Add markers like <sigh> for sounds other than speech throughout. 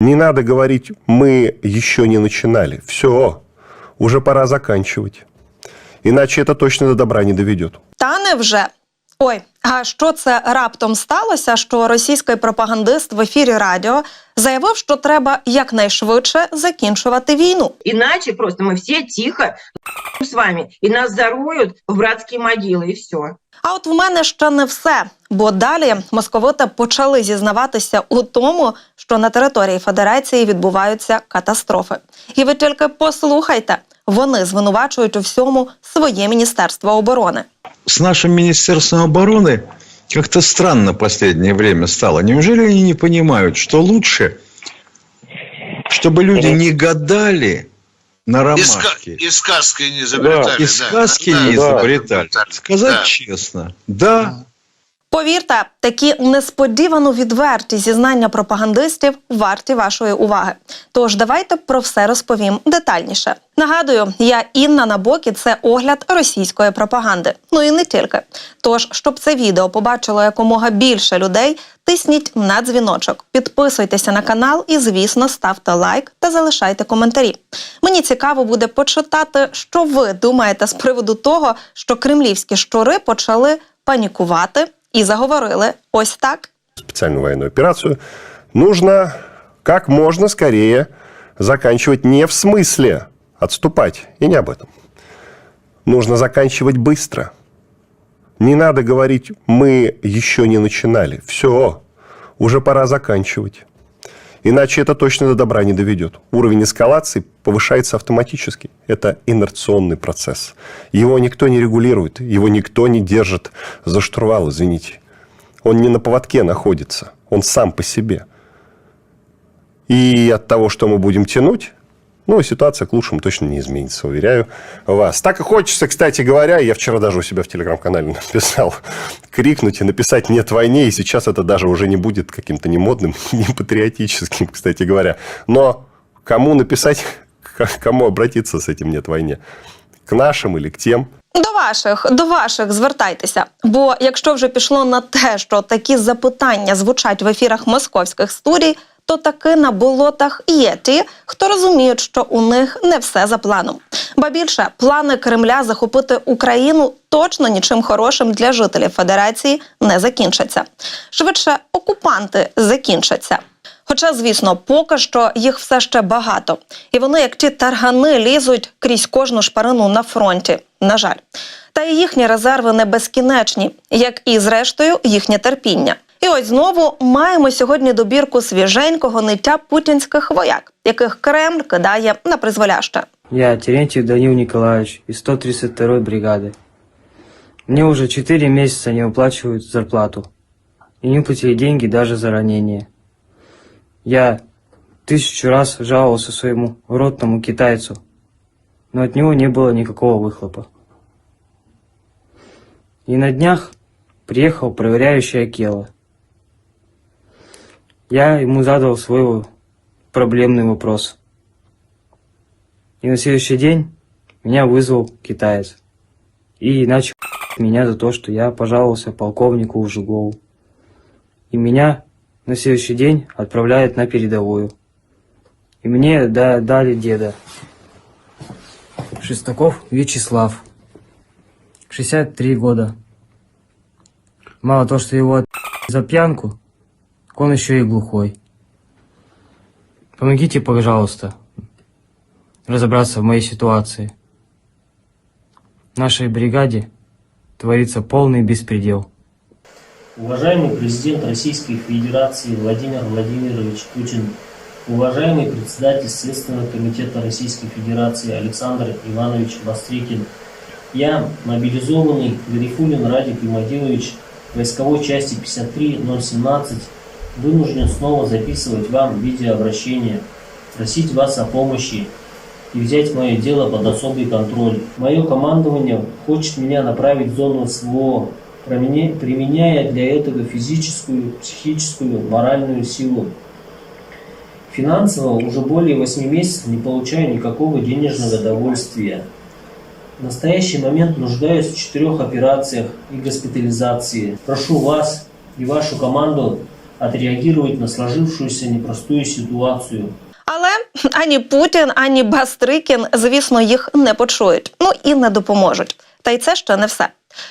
Не надо говорить, мы еще не начинали. Все, уже пора заканчивать. Иначе это точно до добра не доведет. Та невже? Ой, а що це раптом сталося? Що російський пропагандист в ефірі радіо заявив, що треба якнайшвидше закінчувати війну. Иначе просто мы все тихо с вами, и нас заруют в братские могилы, и все. А от в мене ще не все, бо далі московити почали зізнаватися у тому, що на території Федерації відбуваються катастрофи. І ви тільки послухайте, вони звинувачують у всьому своє міністерство оборони. с нашим Министерством обороны как-то странно последнее время стало. Неужели они не понимают, что лучше, чтобы люди не гадали на И, ромашке, ска- и сказки не изобретали. и да. сказки Да, не да, изобретали? да. Сказать Да. честно, да, Повірте, такі несподівано відверті зізнання пропагандистів варті вашої уваги. Тож давайте про все розповім детальніше. Нагадую, я Інна Набокі. Це огляд російської пропаганди. Ну і не тільки. Тож, щоб це відео побачило якомога більше людей, тисніть на дзвіночок, підписуйтеся на канал і, звісно, ставте лайк та залишайте коментарі. Мені цікаво буде почитати, що ви думаєте з приводу того, що кремлівські щури почали панікувати і заговорили ось так. Специальную военную операцию нужно как можно скорее заканчивать не в смысле отступать, и не об этом. Нужно заканчивать быстро. Не надо говорить, мы еще не начинали. Все, уже пора заканчивать. Иначе это точно до добра не доведет. Уровень эскалации повышается автоматически. Это инерционный процесс. Его никто не регулирует, его никто не держит за штурвал, извините. Он не на поводке находится, он сам по себе. И от того, что мы будем тянуть, ну, ситуация к лучшему точно не изменится, уверяю вас. Так и хочется, кстати говоря, я вчера даже у себя в телеграм-канале написал, <laughs> крикнуть и написать «нет войне», и сейчас это даже уже не будет каким-то не модным, <laughs> не патриотическим, кстати говоря. Но кому написать, к кому обратиться с этим «нет войне»? К нашим или к тем, До ваших, до ваших звертайтеся. Бо якщо вже пішло на те, що такі запитання звучать в ефірах московських студій, то таки на болотах є ті, хто розуміють, що у них не все за планом. Ба більше плани Кремля захопити Україну точно нічим хорошим для жителів Федерації не закінчаться. Швидше окупанти закінчаться. Хоча, звісно, поки що їх все ще багато, і вони, як ті таргани, лізуть крізь кожну шпарину на фронті. На жаль, та і їхні резерви не безкінечні, як і зрештою їхнє терпіння. І ось знову маємо сьогодні добірку свіженького ниття путінських вояк, яких Кремль кидає на призволяще. Я Терентьев Данил Николаевич из 132-й бригады. Мне уже 4 месяца не выплачивают зарплату. И не платили деньги даже за ранение. Я тысячу раз жаловался своему ротному китайцу, но от него не было никакого выхлопа. И на днях приехал проверяющий Акела. Я ему задал свой проблемный вопрос. И на следующий день меня вызвал китаец. И начал <laughs> меня за то, что я пожаловался полковнику Ужигову. И меня на следующий день отправляют на передовую. И мне да- дали деда. Шестаков Вячеслав. 63 года. Мало то, что его <laughs> за пьянку, так он еще и глухой. Помогите, пожалуйста, разобраться в моей ситуации. В нашей бригаде творится полный беспредел. Уважаемый президент Российской Федерации Владимир Владимирович Путин, уважаемый председатель Следственного комитета Российской Федерации Александр Иванович Вострикин, я, мобилизованный Гарифулин Радик Имадилович, войсковой части 53017, вынужден снова записывать вам видеообращение, просить вас о помощи и взять мое дело под особый контроль. Мое командование хочет меня направить в зону СВО, применя- применяя для этого физическую, психическую, моральную силу. Финансово уже более 8 месяцев не получаю никакого денежного довольствия. В настоящий момент нуждаюсь в четырех операциях и госпитализации. Прошу вас и вашу команду отреагировать на сложившуюся непростую ситуацию. Але ані Путін, ані Бастрикін, звісно, їх не почують. Ну і не допоможуть. Та й це ще не все.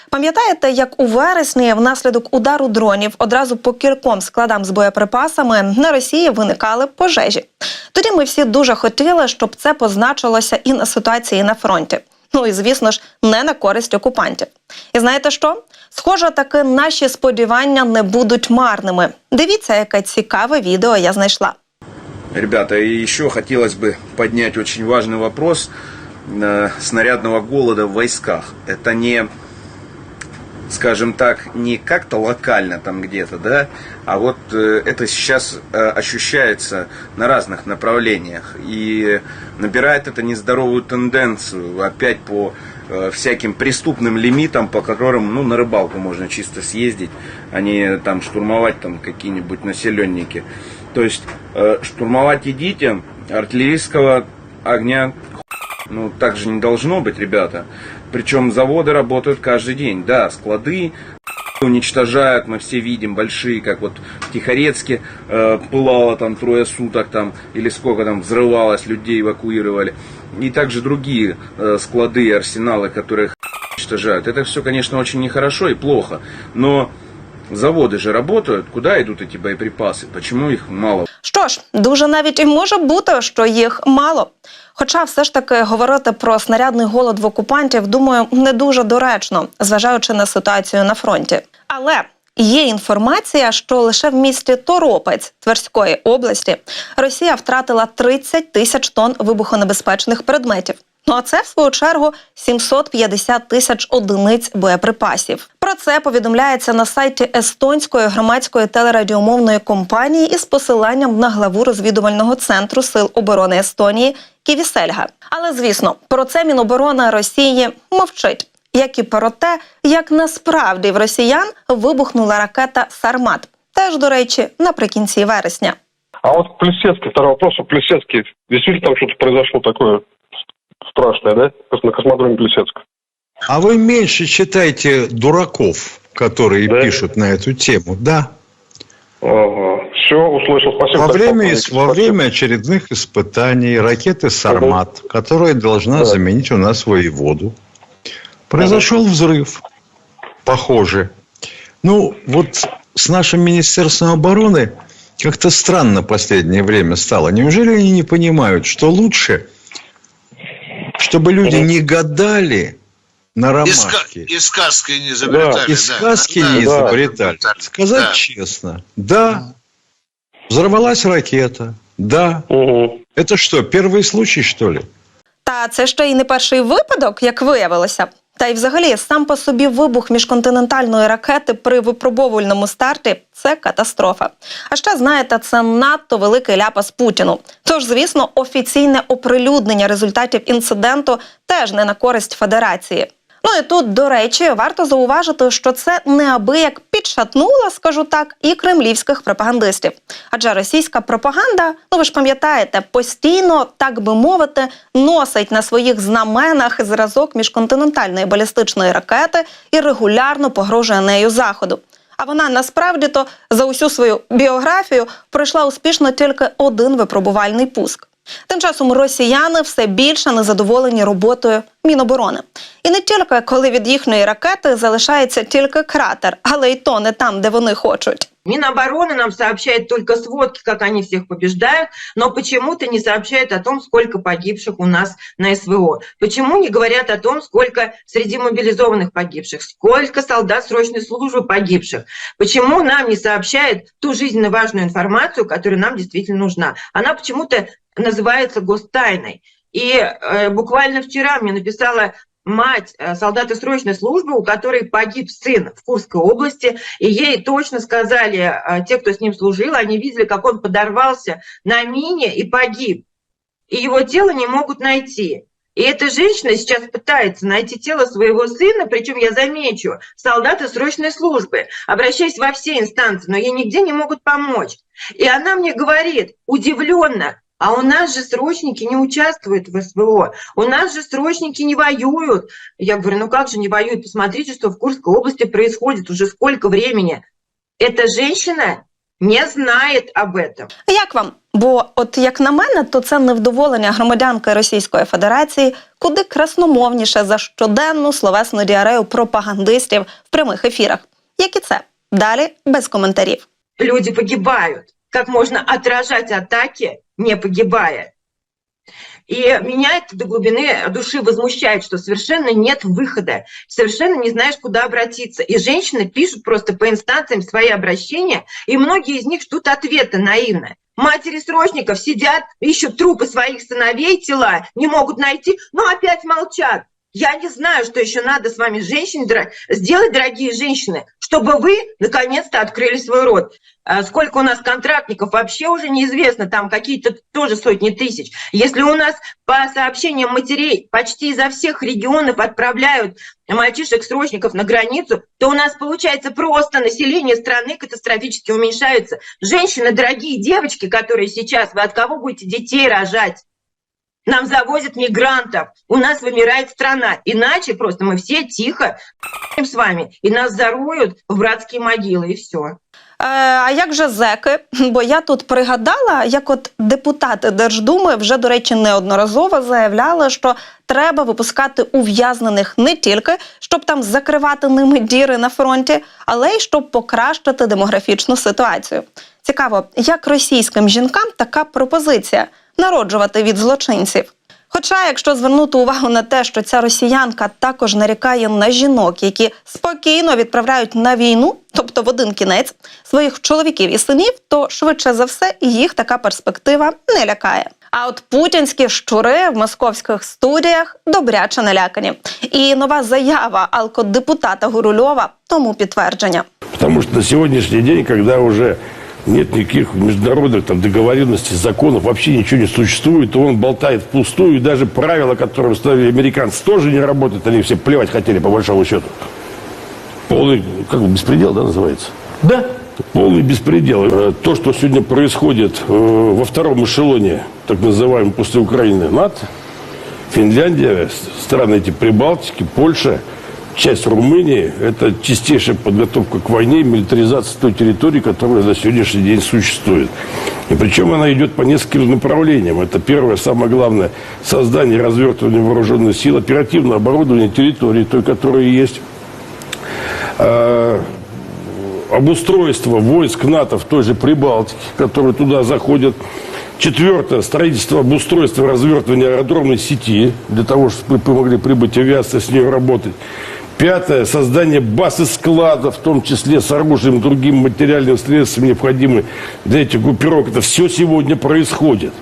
Пам'ятаєте, як у вересні внаслідок удару дронів одразу по кільком складам з боєприпасами на Росії виникали пожежі. Тоді ми всі дуже хотіли, щоб це позначилося і на ситуації на фронті. Ну і звісно ж, не на користь окупантів. І знаєте що? Схоже, таки наші сподівання не будуть марними. Дивіться, яке цікаве відео я знайшла. Ребята, и еще хотелось бы поднять очень важный вопрос э, снарядного голода в войсках. Это не, скажем так, не как-то локально там где-то, да, а вот э, это сейчас э, ощущается на разных направлениях и набирает это нездоровую тенденцию опять по э, всяким преступным лимитам, по которым, ну, на рыбалку можно чисто съездить, а не там штурмовать там какие-нибудь населенники. То есть э, штурмовать идите, артиллерийского огня ну, так же не должно быть, ребята. Причем заводы работают каждый день. Да, склады уничтожают, мы все видим, большие, как вот в Тихорецке э, пылало там трое суток там, или сколько там взрывалось, людей эвакуировали. И также другие э, склады и арсеналы, которые уничтожают. Это все, конечно, очень нехорошо и плохо. Но заводы же работают. Куда идут эти боеприпасы? Почему их мало? Що ж, дуже навіть і може бути, що їх мало. Хоча все ж таки говорити про снарядний голод в окупантів, думаю, не дуже доречно, зважаючи на ситуацію на фронті. Але є інформація, що лише в місті Торопець Тверської області Росія втратила 30 тисяч тонн вибухонебезпечних предметів. Ну а це в свою чергу 750 тисяч одиниць боєприпасів. Про це повідомляється на сайті естонської громадської телерадіомовної компанії із посиланням на главу розвідувального центру сил оборони Естонії Ківісельга. Але звісно, про це Міноборони Росії мовчить. Як і про те, як насправді в росіян вибухнула ракета Сармат. Теж, до речі, наприкінці вересня. А вот в Плесецке, второй вопрос, в Плесецке действительно там что-то произошло такое страшное, да? На космодроме Плесецк. А вы меньше читайте дураков, которые Да? пишут на эту тему. Да. Ага. Все, услышал. Спасибо. Во так, время, полковник. ис- во Спасибо. время очередных испытаний ракеты «Сармат», которая должна Да. заменить у нас воеводу, произошел взрыв. Похоже. Ну, вот с нашим Министерством обороны как-то странно последнее время стало. Неужели они не понимают, что лучше, чтобы люди не гадали на И, ромашке, ска- и сказки не изобретали. и да. сказки Да, не да. изобретали. Сказать Да. честно, да, взорвалась ракета, да. Мгм. Это что, первый случай, что ли? Та це ще й не перший випадок, як виявилося. Та й взагалі сам по собі вибух міжконтинентальної ракети при випробовувальному старті це катастрофа. А ще знаєте, це надто великий ляпас Путіну. Тож, звісно, офіційне оприлюднення результатів інциденту теж не на користь Федерації. Ну і тут, до речі, варто зауважити, що це неабияк підшатнуло, скажу так, і кремлівських пропагандистів. Адже російська пропаганда, ну ви ж пам'ятаєте, постійно, так би мовити, носить на своїх знаменах зразок міжконтинентальної балістичної ракети і регулярно погрожує нею заходу. А вона насправді то за усю свою біографію пройшла успішно тільки один випробувальний пуск. Тим часом росіяни все більше незадоволені роботою Міноборони. І не тільки коли від їхньої ракети залишається тільки кратер, але й то не там, де вони хочуть. Минобороны нам сообщает только сводки, как они всех побеждают, но почему-то не сообщает о том, сколько погибших у нас на СВО. Почему не говорят о том, сколько среди мобилизованных погибших, сколько солдат срочной службы погибших. Почему нам не сообщает ту жизненно важную информацию, которая нам действительно нужна. Она почему-то называется гостайной. И э, буквально вчера мне написала мать э, солдата срочной службы, у которой погиб сын в Курской области, и ей точно сказали, э, те, кто с ним служил, они видели, как он подорвался на мине и погиб. И его тело не могут найти. И эта женщина сейчас пытается найти тело своего сына, причем я замечу, солдата срочной службы, обращаясь во все инстанции, но ей нигде не могут помочь. И она мне говорит, удивленно, а у нас же срочники не участвуют в СВО, у нас же срочники не воюют. Я говорю, ну как же не воюют? Посмотрите, что в Курской области происходит уже сколько времени. Эта женщина не знает об этом. Як вам? Бо, от як на мене, то це невдоволення громадянки Російської Федерації куди красномовніше за щоденну словесну діарею пропагандистів в прямих ефірах. Як і це далі без коментарів. Люди погибают. Как можно отражать атаки, не погибая? И меня это до глубины души возмущает, что совершенно нет выхода, совершенно не знаешь, куда обратиться. И женщины пишут просто по инстанциям свои обращения, и многие из них ждут ответа наивно. Матери срочников сидят, ищут трупы своих сыновей, тела, не могут найти, но опять молчат. Я не знаю, что еще надо с вами, женщины, сделать, дорогие женщины, чтобы вы наконец-то открыли свой рот. А Сколько у нас контрактников, вообще уже неизвестно, там какие-то тоже сотни тысяч. Если у нас по сообщениям матерей почти изо всех регионов отправляют мальчишек-срочников на границу, то у нас получается просто население страны катастрофически уменьшается. Женщины, дорогие девочки, которые сейчас, вы от кого будете детей рожать? Нам завозят мигрантов, у нас вымирает страна. Иначе просто мы все тихо с вами, и нас заруют в братские могилы, и все. Е, а як же зеки? <laughs> Бо я тут пригадала, як от депутати Держдуми вже, до речі, неодноразово заявляли, що треба випускати ув'язнених не тільки, щоб там закривати ними діри на фронті, але й щоб покращити демографічну ситуацію. Цікаво, як російським жінкам така пропозиція народжувати від злочинців. Хоча, якщо звернути увагу на те, що ця росіянка також нарікає на жінок, які спокійно відправляють на війну, тобто в один кінець своїх чоловіків і синів, то швидше за все їх така перспектива не лякає. А от путінські щури в московських студіях добряче налякані. І нова заява алкодепутата Гурульова тому підтвердження. Потому что на сегодняшний день, когда уже нет никаких международных там, договоренностей, законов, вообще ничего не существует, он болтает впустую, и даже правила, которые установили американцы, тоже не работают, они все плевать хотели, по большому счету. Полный, как бы, беспредел, да, называется? Да. Полный беспредел. Э, То, что сегодня происходит э, во втором эшелоне, так называемой после Украины, НАТО, Финляндия, страны эти Прибалтики, Польша, часть Румынии, это чистейшая подготовка к войне, милитаризация той территории, которая на сегодняшний день существует. И причем она идет по нескольким направлениям. Это первое, самое главное, создание и развертывание вооруженных сил, оперативное оборудование территории, той, которая есть, э, обустройство войск НАТО в той же Прибалтике, которые туда заходят. Четвертое. Строительство обустройства и развертывания аэродромной сети для того, чтобы помогли прибыть авиация с ней работать. Пятое. Создание баз и складов, в том числе с оружием и другими материальными средствами, необходимыми для этих группировок. Это все сегодня происходит.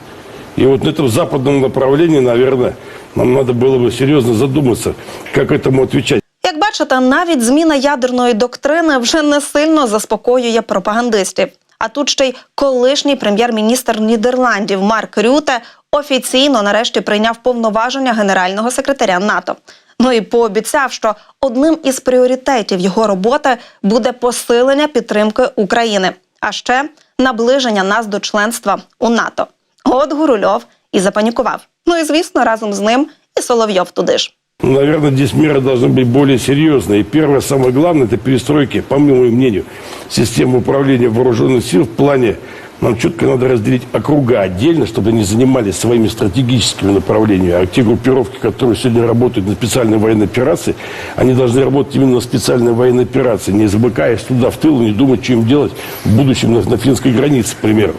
И вот на этом западном направлении, наверное, нам надо было бы серьезно задуматься, как этому отвечать. Як бачите, навіть зміна ядерної доктрини вже не сильно заспокоює пропагандистів. А тут ще й колишній прем'єр-міністр Нідерландів Марк Рюте офіційно нарешті прийняв повноваження генерального секретаря НАТО. Ну і пообіцяв, що одним із пріоритетів його роботи буде посилення підтримки України, а ще наближення нас до членства у НАТО. От Гурульов і запанікував. Ну і звісно, разом з ним і Соловйов туди ж. Ну, Наверное, здесь меры должны быть более серьезные. И первое, самое главное, это перестройки, по моему мнению, системы управления вооруженных сил в плане, нам четко надо разделить округа отдельно, чтобы они занимались своими стратегическими направлениями. А те группировки, которые сегодня работают на специальной военной операции, они должны работать именно на специальной военной операции, не замыкаясь туда в тыл не думать, что им делать в будущем на, на финской границе, к примеру.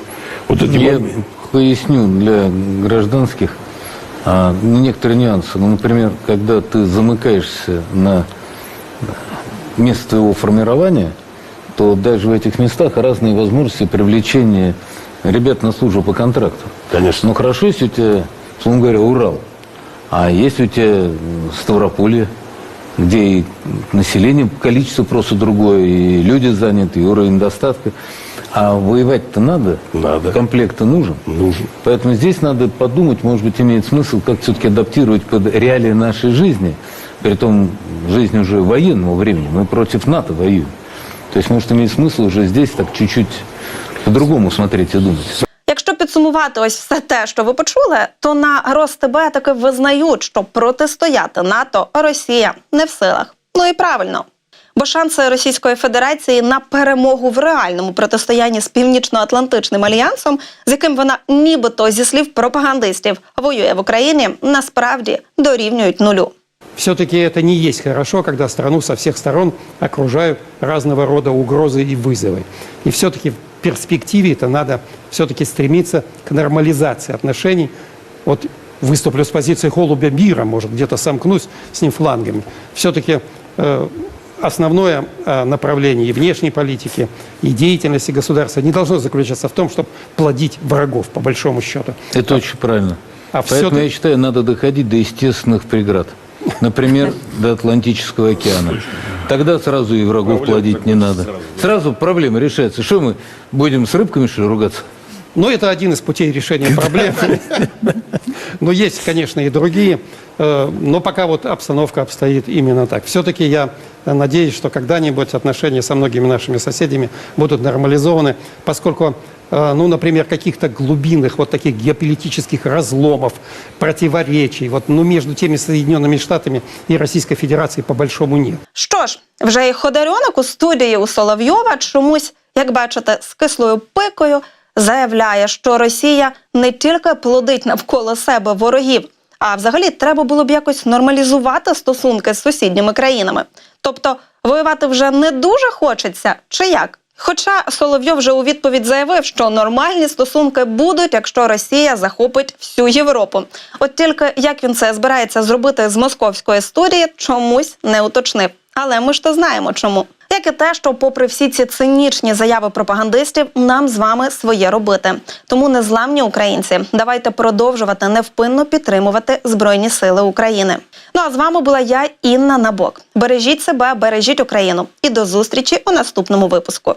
Вот эти Я моменты. поясню для гражданских а, ну, некоторые нюансы. Ну, например, когда ты замыкаешься на место твоего формирования, то даже в этих местах разные возможности привлечения ребят на службу по контракту. Конечно. Ну, хорошо, если у тебя, условно говоря, Урал, а если у тебя Ставрополье, где и население, количество просто другое, и люди заняты, и уровень достатка. А воевать-то надо, Надо. комплект-то нужен. Нужен. Поэтому здесь надо подумать, может быть, имеет смысл, как все-таки адаптировать под реалии нашей жизни, при том жизни уже военного времени. Мы против НАТО воюем. То есть, может, имеет смысл уже здесь так чуть-чуть по-другому смотреть и думать. Якщо підсумувати ось все те, що ви почули, то на РосТБ таки визнають, що протистояти НАТО Росія не в силах. Ну і правильно. Бо шанси Російської Федерації на перемогу в реальному протистоянні з Північно-Атлантичним альянсом, з яким вона нібито зі слів пропагандистів воює в Україні, насправді дорівнюють нулю. Все-таки это не есть хорошо, когда страну со всех сторон окружают разного рода угрозы и вызовы. И все-таки в перспективе это надо все-таки стремиться к нормализации отношений. Вот выступлю с позиции голубя мира, может, где-то сомкнусь с ним флангами. Все-таки э, основное э, направление и внешней политики, и деятельности государства не должно заключаться в том, чтобы плодить врагов, по большому счету. Это очень правильно. А Поэтому всё-таки- я считаю, надо доходить до естественных преград. Например, до Атлантического океана. Тогда сразу и врагов плодить не надо. Сразу проблема решается. Что мы будем с рыбками, что ли, ругаться? Ну, это один из путей решения проблем. Но есть, конечно, и другие. Э, Но пока вот обстановка обстоит именно так. Все-таки я надеюсь, что когда-нибудь отношения со многими нашими соседями будут нормализованы, поскольку, ну, например, каких-то глубинных вот таких геополитических разломов, противоречий вот, ну, между теми Соединенными Штатами и Российской Федерацией по большому нет. Що ж, вже і Ходорьонок у студії у Соловйова чомусь, як бачите, з кислою пикою заявляє, що Росія не тільки плодить навколо себе ворогів, а взагалі треба було б якось нормалізувати стосунки з сусідніми країнами. Тобто воювати вже не дуже хочеться, чи як? Хоча Соловйов вже у відповідь заявив, що нормальні стосунки будуть, якщо Росія захопить всю Європу. От тільки як він це збирається зробити з московської студії, чомусь не уточнив. Але ми ж то знаємо чому. Як і те, що, попри всі ці цинічні заяви пропагандистів, нам з вами своє робити. Тому незламні українці, давайте продовжувати невпинно підтримувати Збройні Сили України. Ну а з вами була я, Інна Набок. Бережіть себе, бережіть Україну і до зустрічі у наступному випуску.